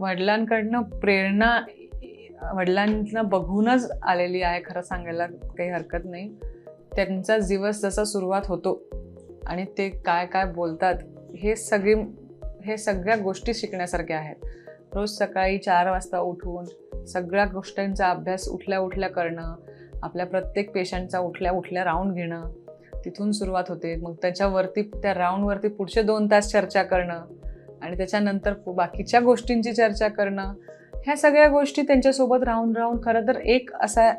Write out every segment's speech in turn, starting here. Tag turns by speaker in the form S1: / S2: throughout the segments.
S1: वडिलांकडनं प्रेरणा वडिलांना बघूनच आलेली आहे खरं सांगायला काही हरकत नाही. त्यांचा दिवस जसा सुरुवात होतो आणि ते काय काय बोलतात हे सगळी हे सगळ्या गोष्टी शिकण्यासारख्या आहेत. रोज सकाळी चार वाजता उठून सगळ्या गोष्टींचा अभ्यास उठल्या उठल्या करणं आपल्या प्रत्येक पेशंटचा उठल्या उठल्या राऊंड घेणं तिथून सुरुवात होते. मग त्याच्यावरती त्या राऊंडवरती पुढचे दोन तास चर्चा करणं आणि त्याच्यानंतर बाकीच्या गोष्टींची चर्चा करणं ह्या सगळ्या गोष्टी त्यांच्यासोबत राहून राहून खरं तर एक असा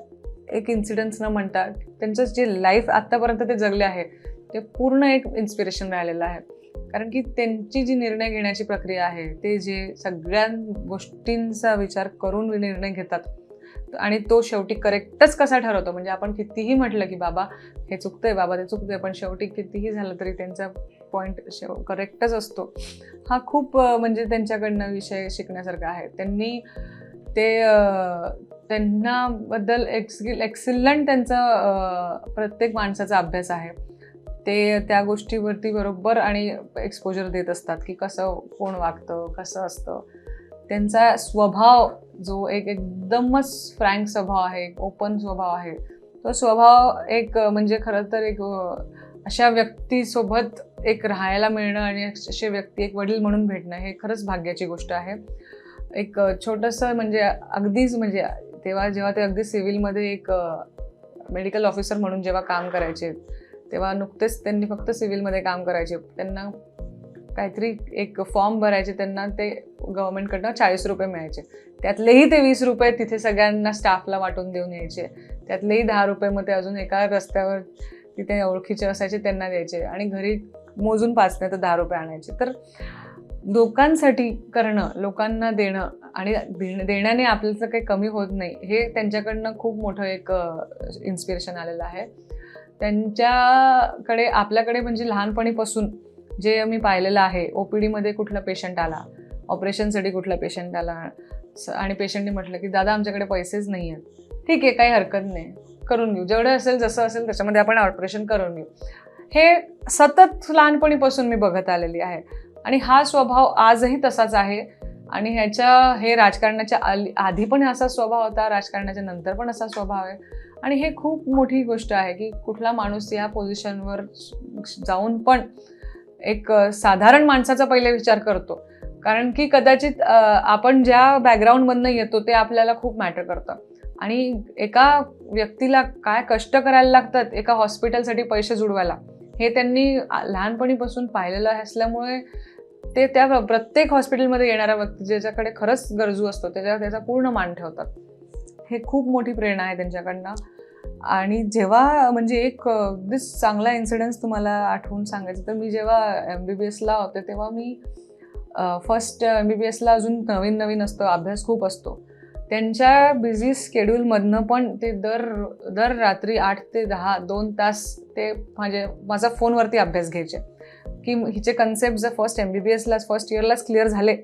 S1: एक इन्सिडन्स न म्हणता त्यांचं जे लाईफ आत्तापर्यंत ते जगले आहे ते पूर्ण एक इन्स्पिरेशन राहिलेलं आहे. कारण की त्यांची जी निर्णय घेण्याची प्रक्रिया आहे ते जे सगळ्या गोष्टींचा विचार करून निर्णय घेतात आणि तो शेवटी करेक्टच कसा ठरवतो? म्हणजे आपण कितीही म्हटलं की बाबा हे चुकतंय बाबा ते चुकतंय पण शेवटी कितीही झालं तरी त्यांचा पॉईंट करेक्टच असतो. हा खूप म्हणजे त्यांच्याकडनं विषय शिकण्यासारखा आहे. त्यांनी ते त्यांनाबद्दल त्यांना बद्दल एक्सिलंट त्यांचा प्रत्येक माणसाचा अभ्यास आहे. ते त्या गोष्टीवरती बरोबर आणि एक्सपोजर देत असतात की कसं कोण वागतं कसं असतं. त्यांचा स्वभाव जो एक एकदमच फ्रँक स्वभाव आहे एक ओपन स्वभाव आहे. तो स्वभाव एक म्हणजे खरं तर एक अशा व्यक्तीसोबत एक राहायला मिळणं आणि असे व्यक्ती एक वडील म्हणून भेटणं हे खरंच भाग्याची गोष्ट आहे. एक छोटंसं म्हणजे अगदीच म्हणजे तेव्हा जेव्हा ते अगदी सिव्हिलमध्ये एक मेडिकल ऑफिसर म्हणून जेव्हा काम करायचे तेव्हा नुकतेच त्यांनी फक्त सिव्हिलमध्ये काम करायचे. त्यांना काहीतरी एक फॉर्म भरायचे त्यांना ते गव्हर्नमेंटकडनं चाळीस रुपये मिळायचे. त्यातलेही ते वीस रुपये तिथे सगळ्यांना स्टाफला वाटून देऊन यायचे. त्यातलेही दहा रुपये मग ते अजून एका रस्त्यावर तिथे ओळखीचे असायचे त्यांना द्यायचे आणि घरी मोजून पाच नाही तर दहा रुपये आणायचे. तर लोकांसाठी करणं लोकांना देणं आणि देण्याने आपल्याचं काही कमी होत नाही हे त्यांच्याकडनं खूप मोठं एक इन्स्पिरेशन आलेलं आहे. त्यांच्याकडे आपल्याकडे म्हणजे लहानपणीपासून जे मी पाहिलेलं आहे ओ पी डीमध्ये कुठला पेशंट आला ऑपरेशनसाठी कुठला पेशंट आला स- आणि पेशंटने म्हटलं की दादा आमच्याकडे पैसेच नाही आहेत ठीक आहे काही हरकत नाही. करून घेऊ. जेवढं असेल जसं असेल त्याच्यामध्ये आपण ऑपरेशन करून घेऊ. हे सतत लहानपणीपासून मी बघत आलेली आहे. आणि हा स्वभाव आजही तसाच आहे. आणि ह्याच्या हे राजकारणाच्या आली आधी पण असा स्वभाव होता राजकारणाच्या नंतर पण असा स्वभाव आहे. आणि हे खूप मोठी गोष्ट आहे की कुठला माणूस या पोझिशनवर जाऊन पण एक साधारण माणसाचा पहिले विचार करतो. कारण की कदाचित आपण ज्या बॅकग्राऊंडमधनं येतो ते आपल्याला खूप मॅटर करतं. आणि एका व्यक्तीला काय कष्ट करायला लागतात एका हॉस्पिटलसाठी पैसे जुडवायला हे त्यांनी लहानपणीपासून पाहिलेलं असल्यामुळे ते त्या प्रत्येक हॉस्पिटलमध्ये येणाऱ्या व्यक्ती ज्याच्याकडे खरंच गरजू असतो त्याच्या त्याचा पूर्ण मान ठेवतात. हे खूप मोठी प्रेरणा आहे त्यांच्याकडनं. आणि जेव्हा म्हणजे एक दिस चांगला इन्सिडन्स तुम्हाला आठवून सांगायचं तर मी जेव्हा एम बी बी एसला होते तेव्हा मी फर्स्ट एम बी बी एसला अजून नवीन नवीन असतं अभ्यास खूप असतो. त्यांच्या बिझी स्केड्यूलमधनं पण ते दर दर रात्री आठ ते दहा दोन तास ते म्हणजे माझा फोनवरती अभ्यास घ्यायचे. की हिचे कन्सेप्ट जर फर्स्ट एम बी बी एसला फर्स्ट इयरलाच क्लिअर झाले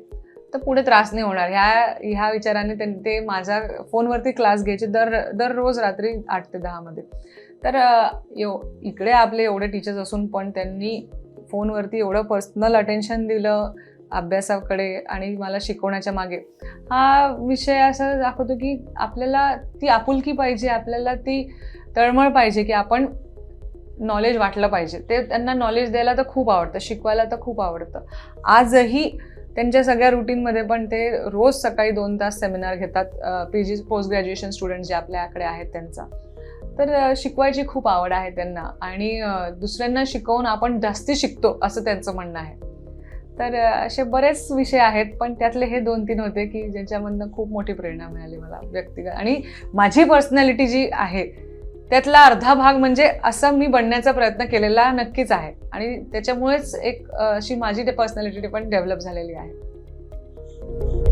S1: तर पुढे त्रास नाही होणार. ह्या ह्या विचाराने त्यां- ते माझ्या फोनवरती क्लास घ्यायचे दर दररोज रात्री आठ ते दहामध्ये तर यो एव इकडे आपले एवढे टीचर्स असून पण त्यांनी फोनवरती एवढं पर्सनल अटेन्शन दिलं अभ्यासाकडे आणि मला शिकवण्याच्या मागे. हा विषय असं दाखवतो की आपल्याला ती आपुलकी पाहिजे आपल्याला ती तळमळ पाहिजे की आपण नॉलेज वाटलं पाहिजे. ते त्यांना नॉलेज द्यायला तर खूप आवडतं शिकवायला तर खूप आवडतं. आजही त्यांच्या सगळ्या रुटीनमध्ये पण ते रोज सकाळी दोन तास सेमिनार घेतात P G post graduation student जे आपल्याकडे आहेत त्यांचा. तर शिकवायची खूप आवड आहे त्यांना आणि दुसऱ्यांना शिकवून आपण जास्ती शिकतो असं त्यांचं म्हणणं आहे. तर असे बरेच विषय आहेत पण त्यातले हे दोन तीन होते की ज्याच्यामधनं खूप मोठी प्रेरणा मिळाली मला व्यक्तिगत. आणि माझी पर्सनॅलिटी जी आहे त्यातला अर्धा भाग म्हणजे असं मी बनण्याचा प्रयत्न केलेला नक्कीच आहे. आणि त्याच्यामुळेच एक अशी माझी पर्सनॅलिटी पण डेव्हलप झालेली आहे.